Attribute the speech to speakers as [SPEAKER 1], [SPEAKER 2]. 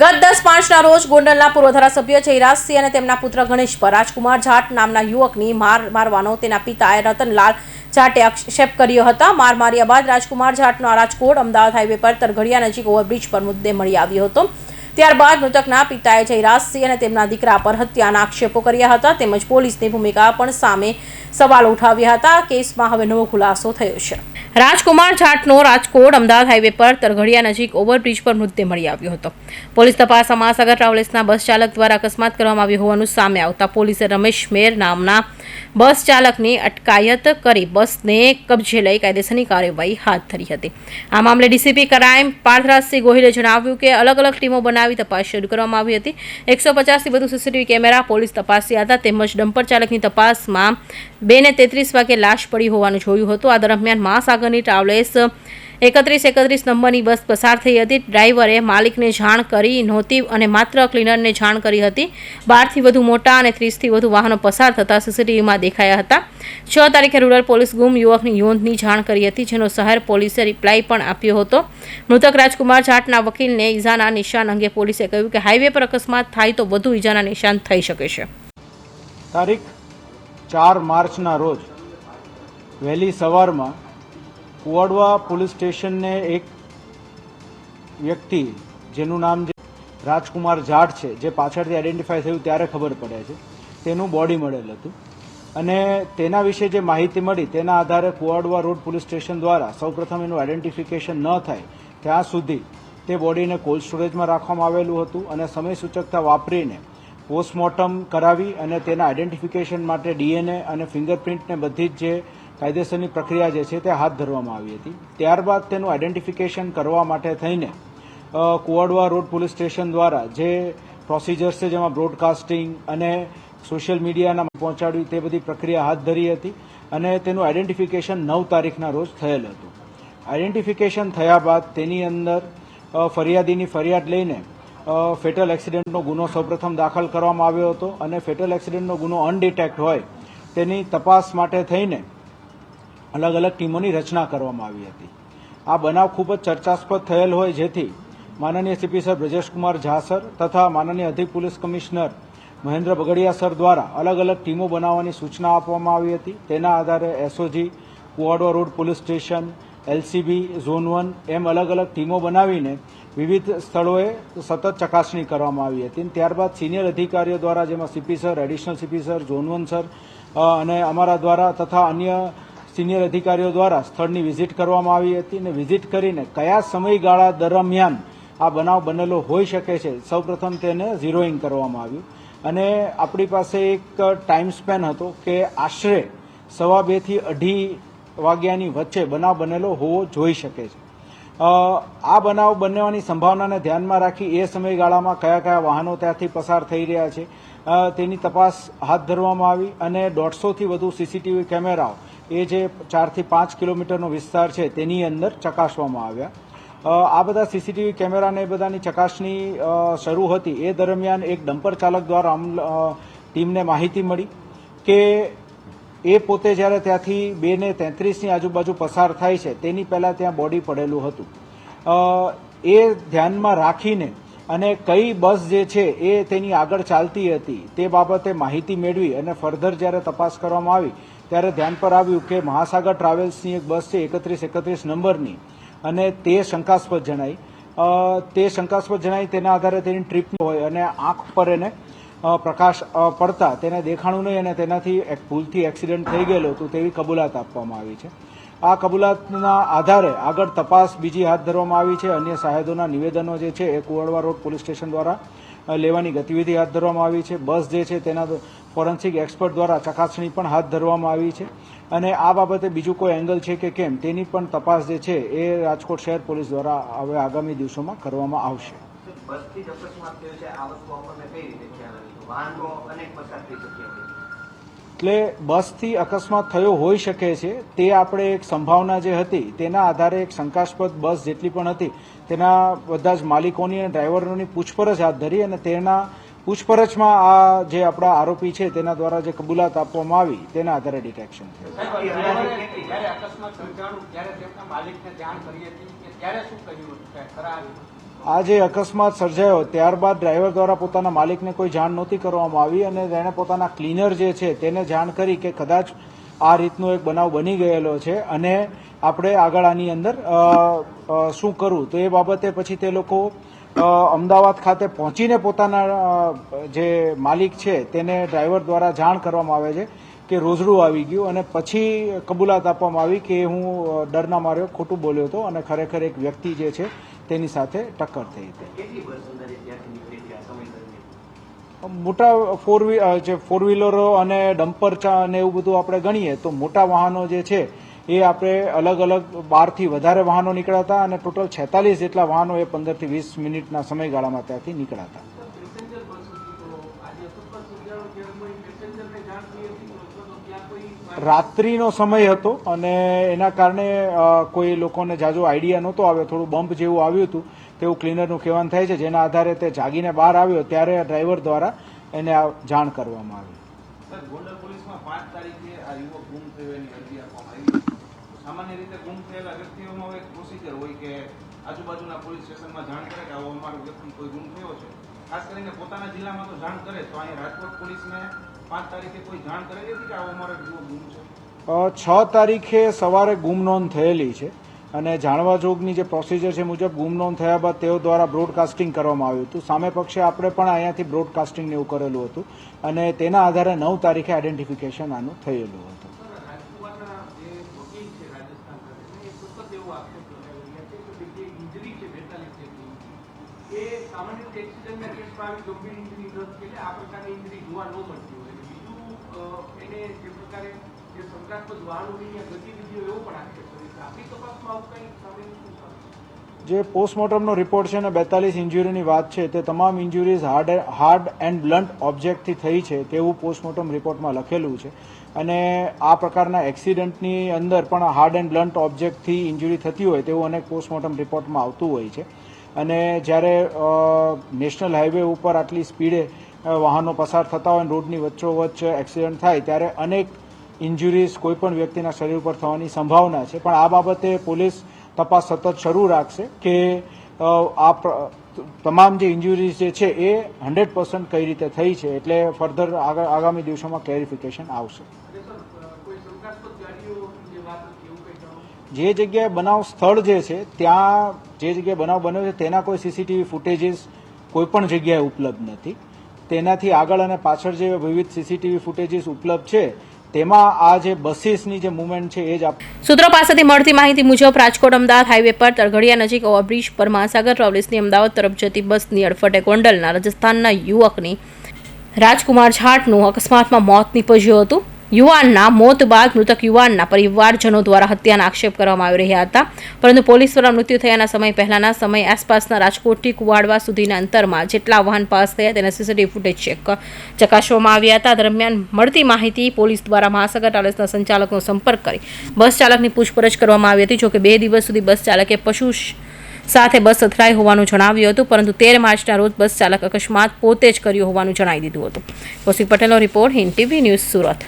[SPEAKER 1] ગત દસ પાંચના રોજ ગોંડલના પૂર્વ ધારાસભ્ય જયરાજસિંહ અને તેમના પુત્ર ગણેશ પર રાજકુમાર જાટ નામના યુવકની માર મારવાનો તેના પિતાએ રતનલાલ જાટે આક્ષેપ કર્યો હતો. માર માર્યા બાદ રાજકુમાર જાટનો રાજકોટ અમદાવાદ હાઈવે પર તરઘડિયા નજીક ઓવરબ્રિજ પર મુદ્દે મળી આવ્યો હતો. ત્યારબાદ મૃતકના પિતાએ જયરાજસિંહ અને તેમના દીકરા પર હત્યાના આક્ષેપો કર્યા હતા. તેમજ પોલીસની ભૂમિકા પણ સામે સવાલ ઉઠાવ્યા હતા. કેસમાં હવે નવો ખુલાસો થયો છે. રાજકુમાર જાટનો રાજકોટ અમદાવાદ હાઈવે પર તરઘડિયા નજીક ઓવરબ્રિજ પર મૃતદેહ મળી આવ્યો હતો. પોલીસ તપાસમાં મહાસાગર ટ્રાવેલ્સના બસ ચાલક દ્વારા અકસ્માત કરવામાં આવ્યો હોવાનું સામે આવતા પોલીસે રમેશ મેર નામના બસ ચાલકની અટકાયત કરી બસને કબજે લઈ કાયદેસરની કાર્યવાહી હાથ ધરી હતી. આ મામલે ડીસીપી ક્રાઇમ પાર્થરાજસિંહ ગોહિલે જણાવ્યું કે અલગ અલગ ટીમો બનાવી તપાસ શરૂ કરવામાં આવી હતી. એકસો પચાસથી વધુ સીસીટીવી કેમેરા પોલીસ તપાસ્યા હતા તેમજ ડમ્પર ચાલકની તપાસમાં બે ને તેત્રીસ વાગે લાશ પડી હોવાનું જોયું હતું. આ દરમિયાન મહાસાગરની ટ્રાવેલ્સ એકત્રીસ એકત્રીસ નંબરની બસ પસાર થઈ હતી. ડ્રાઈવરે માલિકને જાણ કરી નહોતી અને માત્ર ક્લીનરને જાણ કરી હતી. બારથી વધુ મોટા અને ત્રીસથી વધુ વાહનો પસાર થતા સીસીટીવીમાં દેખાયા હતા. છ તારીખે રૂરલ પોલીસ ગુમ યુવકની યોંધની જાણ કરી હતી, જેનો શહેર પોલીસે રિપ્લાય પણ આપ્યો હતો. મૃતક રાજકુમાર જાટના વકીલને ઈજાના નિશાન અંગે પોલીસે કહ્યું કે હાઈવે પર અકસ્માત થાય તો વધુ ઈજાના નિશાન થઈ શકે છે.
[SPEAKER 2] તારીખ ચાર માર્ચના રોજ વહેલી સવારમાં કુવાડવા પોલીસ સ્ટેશનને એક વ્યક્તિ, જેનું નામ જે રાજકુમાર જાટ છે, જે પાછળથી આઈડેન્ટિફાય થયું ત્યારે ખબર પડે છે. તેનું બોડી મળેલ હતું. અને તેના વિશે જે માહિતી મળી, તેના આધારે કુવાડવા રોડ પોલીસ સ્ટેશન દ્વારા સૌપ્રથમ એનું આઈડેન્ટિફિકેશન ન થાય, ત્યાં સુધી તે બોડીને કોલ્ડ સ્ટોરેજમાં રાખવામાં આવેલું હતું અને સમય સૂચકતા વાપરીને પોસ્ટમોર્ટમ કરાવી અને તેના આઈડેન્ટિફિકેશન માટે ડીએનએ અને ફિંગરપ્રિન્ટને બધી જ જે કાયદેસરની પ્રક્રિયા જે છે તે હાથ ધરવામાં આવી હતી. ત્યારબાદ તેનું આઈડેન્ટિફિકેશન કરવા માટે થઈને કુવાડવા રોડ પોલીસ સ્ટેશન દ્વારા જે પ્રોસિજર્સ છે, જેમાં બ્રોડકાસ્ટિંગ અને સોશિયલ મીડિયાના પહોંચાડવી તે બધી પ્રક્રિયા હાથ ધરી હતી અને તેનું આઈડેન્ટિફિકેશન નવ તારીખના રોજ થયેલ હતું. આઈડેન્ટિફિકેશન થયા બાદ તેની અંદર ફરિયાદીની ફરિયાદ લઈને ફેટલ એક્સિડન્ટનો ગુનો સૌપ્રથમ દાખલ કરવામાં આવ્યો હતો અને ફેટલ એક્સિડન્ટનો ગુનો અનડિટેક્ટ હોય તેની તપાસ માટે થઈને અલગ અલગ ટીમોની રચના કરવામાં આવી હતી. આ બનાવ ખૂબ જ ચર્ચાસ્પદ થયેલ હોય જેથી માનનીય CP sir Brajeshkumar Jha sir તથા માનનીય અધિક police commissioner Mahendra Bagadia sir દ્વારા અલગ અલગ ટીમો બનાવવાની સૂચના આપવામાં આવી હતી. તેના આધારે SOG Kuvadva road police station, LCB, zone one એમ અલગ અલગ ટીમો બનાવીને વિવિધ સ્થળોએ સતત ચકાસણી કરવામાં આવી હતી. ત્યારબાદ સિનિયર અધિકારીઓ દ્વારા જેમાં CP sir, additional CP sir, zone one sir અને અમારા દ્વારા તથા અન્ય સિનિયર અધિકારીઓ દ્વારા સ્થળની વિઝિટ કરવામાં આવી હતી અને વિઝિટ કરીને કયા સમયગાળા દરમિયાન આ બનાવ બનેલો હોઈ શકે છે? સૌપ્રથમ તેને ઝીરોઈંગ કરવામાં આવ્યું. અને આપણી પાસે એક ટાઈમ સ્પેન હતો કે આશરે સવા બેથી અઢી વાગ્યાની વચ્ચે બનાવ બનેલો હોવો જોઈ શકે છે. આ બનાવ બનવાની સંભાવનાને ધ્યાનમાં રાખી એ સમયગાળામાં કયા કયા વાહનો ત્યાંથી પસાર થઈ રહ્યા છે? તેની તપાસ હાથ ધરવામાં આવી અને દોઢસોથી વધુ સીસીટીવી કેમેરાઓ એ જે ચારથી પાંચ કિલોમીટરનો વિસ્તાર છે તેની અંદર ચકાસવામાં આવ્યા. આ બધા સીસીટીવી કેમેરાને એ બધાની ચકાસણી શરૂ હતી. એ દરમિયાન એક ડમ્પર ચાલક દ્વારા ટીમને માહિતી મળી કે એ પોતે જ્યારે ત્યાંથી બે ને તેત્રીસની આજુબાજુ પસાર થાય છે, તેની પહેલા ત્યાં બોડી પડેલું હતું. એ ધ્યાનમાં રાખીને અને કઈ બસ જે છે એ તેની આગળ ચાલતી હતી તે બાબતે માહિતી મેળવી અને ફર્ધર જ્યારે તપાસ કરવામાં આવી ત્યારે ધ્યાન પર આવ્યું કે મહાસાગર ટ્રાવેલ્સની એક બસ છે એકત્રીસ એકત્રીસ નંબરની અને તે શંકાસ્પદ જણાઈ તે શંકાસ્પદ જણાઈ તેના આધારે તેની ટ્રીપ હોય અને આંખ પર એને પ્રકાશ પડતા તેને દેખાણું નહીં અને તેનાથી એક ભૂલથી એક્સિડન્ટ થઈ ગયેલો હતું તેવી કબૂલાત આપવામાં આવી છે. આ કબૂલાતના આધારે આગળ તપાસ બીજી હાથ ધરવામાં આવી છે. અન્ય સાહેદોના નિવેદનો જે છે એ કુવાડવા રોડ પોલીસ સ્ટેશન દ્વારા લેવાની ગતિવિધિ હાથ ધરવામાં આવી છે. બસ જે છે તેના ફોરેન્સિક એક્સપર્ટ દ્વારા ચકાસણી પણ હાથ ધરવામાં આવી છે. અને આ બાબતે બીજું કોઈ એંગલ છે કે કેમ તેની પણ તપાસ જે છે એ રાજકોટ શહેર પોલીસ દ્વારા હવે આગામી દિવસોમાં કરવામાં આવશે. એટલે બસથી અકસ્માત થયો હોઈ શકે છે તે આપણે એક સંભાવના જે હતી તેના આધારે એક શંકાસ્પદ બસ જેટલી પણ હતી તેના બધા જ માલિકોની અને ડ્રાઈવરોની પૂછપરછ હાથ ધરી અને તેના પૂછપરછમાં આ જે આપણા આરોપી છે તેના દ્વારા જે કબૂલાત આપવામાં આવી તેના આધારે ડિટેક્શન આ જે અકસ્માત સર્જાયો ત્યારબાદ ડ્રાઈવર દ્વારા પોતાના માલિકને કોઈ જાણ નહોતી કરવામાં આવી અને તેણે પોતાના ક્લીનર જે છે તેને જાણ કરી કે કદાચ આ રીતનો એક બનાવ બની ગયેલો છે અને આપણે આગળ આની અંદર શું કરવું? તો એ બાબતે પછી તે લોકો અમદાવાદ ખાતે પહોંચીને પોતાના જે માલિક છે તેને ડ્રાઈવર દ્વારા જાણ કરવામાં આવે છે કે રોઝડું આવી ગયું અને પછી કબૂલાત આપવામાં આવી કે હું ડરના માર્યો ખોટું બોલ્યો હતો અને ખરેખર એક વ્યક્તિ જે છે તેની સાથે ટક્કર થઈ હતી. મોટા ફોર વ્હી- જે ફોર વ્હીલરો અને ડમ્પર ચા અને એવું બધું આપણે ગણીએ તો મોટા વાહનો જે છે એ આપણે અલગ અલગ બારથી વધારે વાહનો નીકળ્યા હતા અને ટોટલ છેતાલીસ જેટલા વાહનો એ પંદરથી વીસ મિનિટના સમયગાળામાં ત્યાંથી નીકળ્યા હતા રાત્રિનો સમય હતો અને એના કારણે કોઈ લોકોને જાજો આઈડિયા નહોતો આવ્યો. થોડું બમ્પ જેવું આવ્યું હતું, તેવું ક્લીનરનું કહેવાનું થાય છે. જેના આધારે તે જાગીને બહાર આવ્યો, ત્યારે ડ્રાઈવર દ્વારા એને આ જાણ કરવામાં આવી.
[SPEAKER 3] ગોંડલ પોલીસમાં પાંચ તારીખે આ યુવક ગુમ થયો એની અરજી સામાન્ય રીતે ગુમ થયેલા વ્યક્તિઓમાં એક પ્રોસિજર હોય કે આજુબાજુના પોલીસ સ્ટેશનમાં જાણ કરે કે આવો અમારો વ્યક્તિ કોઈ ગુમ થયો છે. ખાસ કરીને પોતાના જિલ્લામાં તો જાણ કરે તો અહીંયા રાજકોટ પોલીસને પાંચ તારીખે કોઈ જાણ કરેલી હતી કે આવો અમારો ગુમ છે?
[SPEAKER 2] છ તારીખે સવારે ગુમ નોંધ થયેલી છે અને જાણવા જોગની જે પ્રોસિજર છે મુજબ ગુમ નોંધ થયા બાદ તેઓ દ્વારા બ્રોડકાસ્ટિંગ કરવામાં આવ્યું હતું. સામે પક્ષે આપણે પણ અહીંયાથી બ્રોડકાસ્ટિંગ એવું કરેલું હતું અને તેના આધારે નવ તારીખે આઈડેન્ટિફિકેશન આનું થયેલું હતું
[SPEAKER 4] રાજકુમારના જે વકીલ છે રાજસ્થાન ખાતે એ સતત એવો આક્ષેપ લગાવી રહ્યા છે કે જે ઇન્જરી છે બેતાલીસ જેટલી એ સામાન્ય રીતે એક્સિડન્ટના કેસમાં આવી ગંભીર ઇન્જરી ન એટલે આ પ્રકારની ઇન્જરી જોવા ન મળતી હોય. બીજું એને જે પ્રકારે જે શંકાસ્પદ વાહનોની ગતિવિધિઓ એવો પણ આક્ષેપ આપણી તપાસમાં આવું કંઈ સામે શું
[SPEAKER 2] જે પોસ્ટમોર્ટમનો રિપોર્ટ છે ને, બેતાલીસ ઇન્જુરીની વાત છે, તે તમામ injuries hard hard and blunt ઓબ્જેક્ટથી થઈ છે તેવું પોસ્ટમોર્ટમ રિપોર્ટમાં લખેલું છે. અને આ પ્રકારના એક્સિડન્ટની અંદર પણ હાર્ડ એન્ડ બ્લન્ટ ઓબ્જેક્ટથી ઇન્જુરી થતી હોય તેવું અનેક પોસ્ટમોર્ટમ રિપોર્ટમાં આવતું હોય છે. અને જ્યારે નેશનલ હાઈવે ઉપર આટલી સ્પીડે વાહનો પસાર થતા હોય રોડની વચ્ચોવચ્ચ એક્સિડન્ટ થાય, ત્યારે અનેક ઇન્જુરીઝ કોઈપણ વ્યક્તિના શરીર પર થવાની સંભાવના છે. પણ આ બાબતે પોલીસ તપાસ સતત શરૂ રાખશે કે આ તમામ જે ઇન્જુરીઝ જે છે એ હંડ્રેડ પર્સન્ટ કઈ રીતે થઈ છે, એટલે ફર્ધર આગામી દિવસોમાં ક્લેરિફિકેશન આવશે.
[SPEAKER 4] જે
[SPEAKER 2] જગ્યાએ બનાવ સ્થળ જે છે, ત્યાં જે જગ્યાએ બનાવ બન્યો છે, તેના કોઈ સીસીટીવી ફૂટેજીસ કોઈ પણ જગ્યાએ ઉપલબ્ધ નથી. તેનાથી આગળ અને પાછળ જે વિવિધ સીસીટીવી ફૂટેજીસ ઉપલબ્ધ છે, તેમાં આ જે બસીસની જે મુવમેન્ટ છે, એ જ
[SPEAKER 1] સૂત્રો પાસેથી મળતી માહિતી મુજબ રાજકોટ અમદાવાદ હાઈવે પર તરઘડિયા નજીક ઓવરબ્રિજ પર મહાસાગર ટ્રાવેલ્સની અમદાવાદ તરફ જતી બસની અડફટે ગોંડલના રાજસ્થાનના યુવકની રાજકુમાર જાટનું અકસ્માતમાં મોત નીપજ્યું હતું. યુવાનના મોત બાદ મૃતક યુવાનના પરિવારજનો દ્વારા હત્યાના આક્ષેપ કરવામાં આવી રહ્યા હતા. પરંતુ પોલીસ દ્વારા મૃત્યુ થયાના સમય પહેલાના સમય આસપાસના રાજકોટથી કુવાડવા સુધીના અંતરમાં જેટલા વાહન પાસ થયા તેના સીસીટીવી ફૂટેજ ચેક ચકાસવામાં આવ્યા હતા. દરમિયાન મળતી માહિતી પોલીસ દ્વારા મહાસાગર ટ્રાવેલ્સના સંચાલકનો સંપર્ક કરી બસ ચાલકની પૂછપરછ કરવામાં આવી હતી જોકે બે દિવસ સુધી બસ ચાલકે પશુ સાથે બસ અથડાઈ હોવાનું જણાવ્યું હતું, પરંતુ તેર માર્ચના રોજ બસ ચાલક અકસ્માત પોતે જ કર્યો હોવાનું જણાવી દીધું હતું. કૌશિક પટેલનો report Hind TV news Surat.